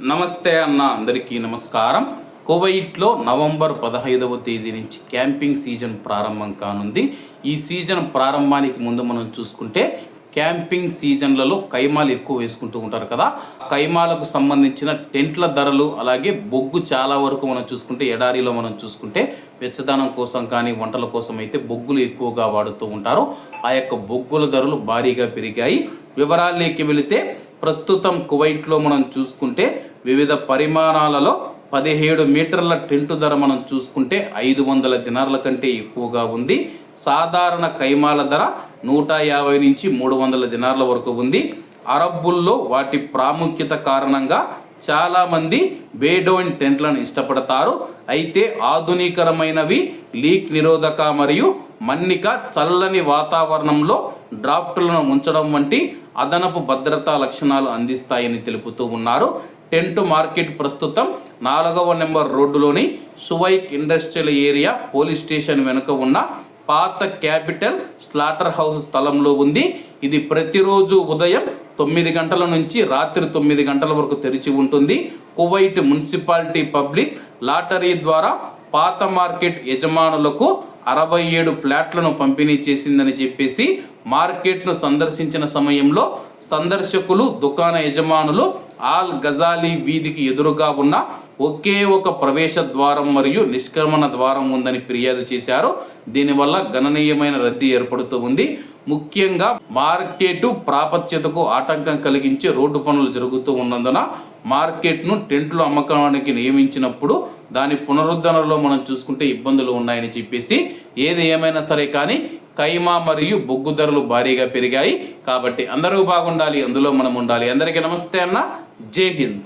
నమస్తే అన్న అందరికీ నమస్కారం. కువైట్లో నవంబర్ పదహైదవ తేదీ నుంచి క్యాంపింగ్ సీజన్ ప్రారంభం కానుంది. ఈ సీజన్ ప్రారంభానికి ముందు మనం చూసుకుంటే క్యాంపింగ్ సీజన్లలో కైమాలు ఎక్కువ వేసుకుంటూ ఉంటారు కదా. కైమాలకు సంబంధించిన టెంట్ల ధరలు అలాగే బొగ్గు చాలా వరకు మనం చూసుకుంటే ఎడారిలో మనం చూసుకుంటే వెచ్చదనం కోసం కానీ వంటల కోసం అయితే బొగ్గులు ఎక్కువగా వాడుతూ ఉంటారు. ఆ యొక్క బొగ్గుల ధరలు భారీగా పెరిగాయి. వివరాల్లోకి వెళితే ప్రస్తుతం కువైట్లో మనం చూసుకుంటే వివిధ పరిమాణాలలో పదిహేడు మీటర్ల టెంటు ధర మనం చూసుకుంటే ఐదు వందల దినార్ల కంటే ఎక్కువగా ఉంది. సాధారణ కైమాల ధర నూట యాభై నుంచి మూడు వందల దినార్ల వరకు ఉంది. అరబ్బుల్లో వాటి ప్రాముఖ్యత కారణంగా చాలామంది బేడోన్ టెంట్లను ఇష్టపడతారు. అయితే ఆధునికరమైనవి లీక్ నిరోధక మరియు మన్నిక చల్లని వాతావరణంలో డ్రాఫ్ట్లను ఉంచడం వంటి అదనపు భద్రతా లక్షణాలు అందిస్తాయని తెలుపుతూ ఉన్నారు. టెంట్ మార్కెట్ ప్రస్తుతం నాలుగవ నెంబర్ రోడ్డులోని సువైక్ ఇండస్ట్రియల్ ఏరియా పోలీస్ స్టేషన్ వెనుక ఉన్న పాత క్యాపిటల్ స్లాటర్ హౌస్ స్థలంలో ఉంది. ఇది ప్రతిరోజు ఉదయం తొమ్మిది గంటల నుంచి రాత్రి తొమ్మిది గంటల వరకు తెరిచి ఉంటుంది. కువైట్ మున్సిపాలిటీ పబ్లిక్ లాటరీ ద్వారా పాత మార్కెట్ యజమానులకు అరవై ఏడు ఫ్లాట్లను పంపిణీ చేసిందని చెప్పేసి మార్కెట్ను సందర్శించిన సమయంలో సందర్శకులు దుకాణ యజమానులు ఆల్ గజాలి వీధికి ఎదురుగా ఉన్న ఒకే ఒక ప్రవేశ ద్వారం మరియు నిష్క్రమణ ద్వారం ఉందని ఫిర్యాదు చేశారు. దీనివల్ల గణనీయమైన రద్దీ ఏర్పడుతూ ఉంది. ముఖ్యంగా మార్కెట్ ప్రాపత్యతకు ఆటంకం కలిగించే రోడ్డు పనులు జరుగుతూ ఉన్నందున మార్కెట్ను టెంట్లు అమ్మకానికి నియమించినప్పుడు దాని పునరుద్ధరణలో మనం చూసుకుంటే ఇబ్బందులు ఉన్నాయని చెప్పేసి ఏది ఏమైనా సరే కానీ కైమా మరియు బొగ్గు ధరలు భారీగా పెరిగాయి. కాబట్టి అందరూ బాగుండాలి అందులో మనం ఉండాలి. అందరికీ నమస్తే అన్న. జై హింద్.